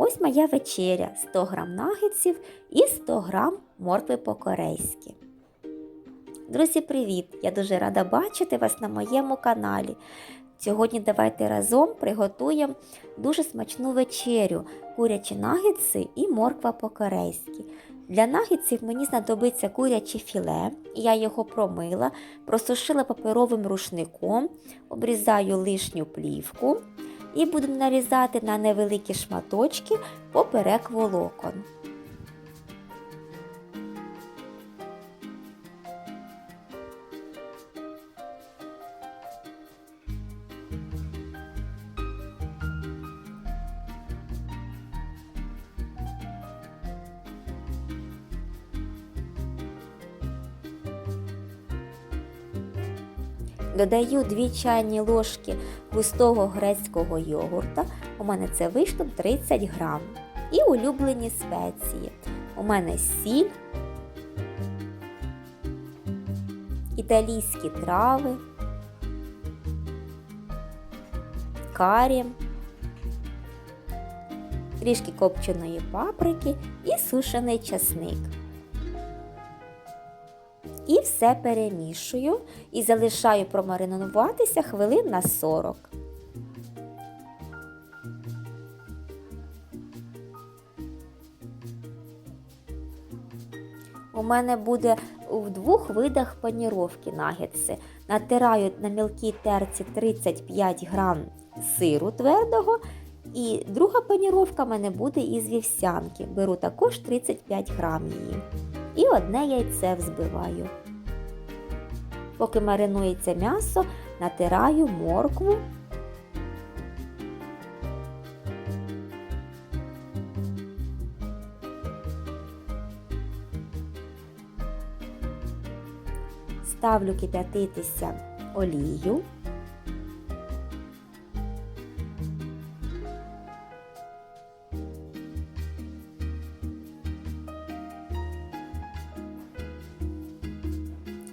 Ось моя вечеря 100 грам нагетсів і 100 грам моркви по-корейськи. Друзі, привіт! Я дуже рада бачити вас на моєму каналі. Сьогодні давайте разом приготуємо дуже смачну вечерю, курячі нагетси і морква по-корейськи. Для нагетсів мені знадобиться куряче філе, я його промила, просушила паперовим рушником, обрізаю лишню плівку і будемо нарізати на невеликі шматочки поперек волокон. Додаю 2 чайні ложки густого грецького йогурта. У мене це вийшло 30 грам. І улюблені спеції. У мене сіль, італійські трави, карі, трішки копченої паприки і сушений часник. І все перемішую і залишаю промаринуватися хвилин на 40. У мене буде в двох видах паніровки нагетси. Натираю на мілкій терці 35 грам сиру твердого. І друга паніровка в мене буде із вівсянки. Беру також 35 грам її. І одне яйце взбиваю. Поки маринується м'ясо, натираю моркву. Ставлю кип'ятитися олію.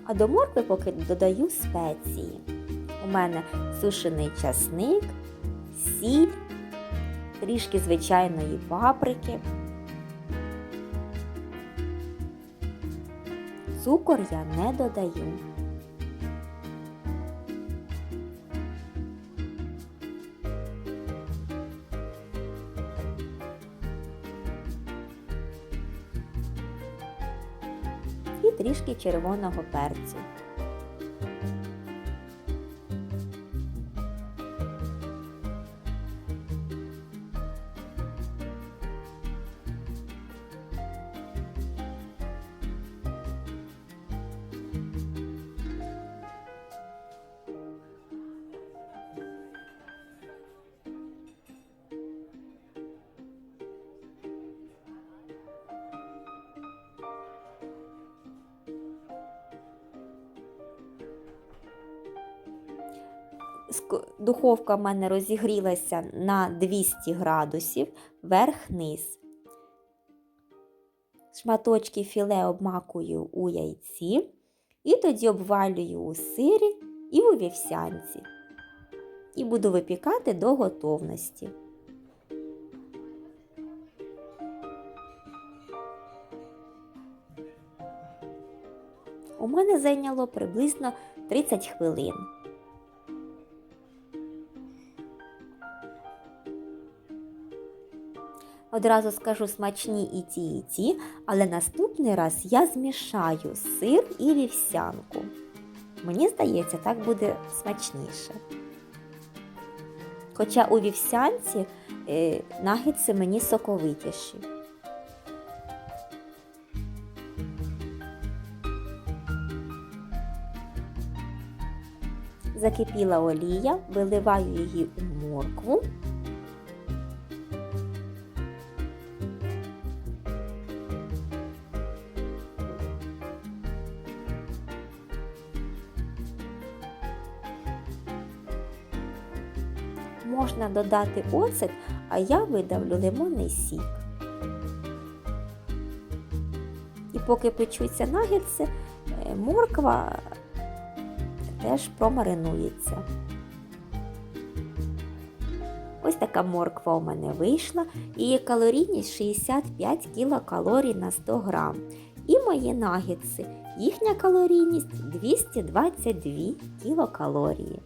А до моркви поки додаю спеції. У мене сушений часник, сіль, трішки звичайної паприки. Цукор я не додаю. Трішки червоного перцю. Духовка в мене розігрілася на 200 градусів верх-низ. Шматочки філе обмакую у яйці і тоді обвалюю у сирі і у вівсянці. І буду випікати до готовності. У мене зайняло приблизно 30 хвилин. Одразу скажу смачні і ті, і ті, але наступний раз я змішаю сир і вівсянку. Мені здається, так буде смачніше. Хоча у вівсянці е, нагетси мені соковитіші. Закипіла олія, виливаю її у моркву. Можна додати оцет, а я видавлю лимонний сік. І поки печуться нагетси, е, морква теж промаринується. Ось така морква у мене вийшла. Її калорійність 65 кілокалорій на 100 грам. І мої нагетси. Їхня калорійність 222 кілокалорії.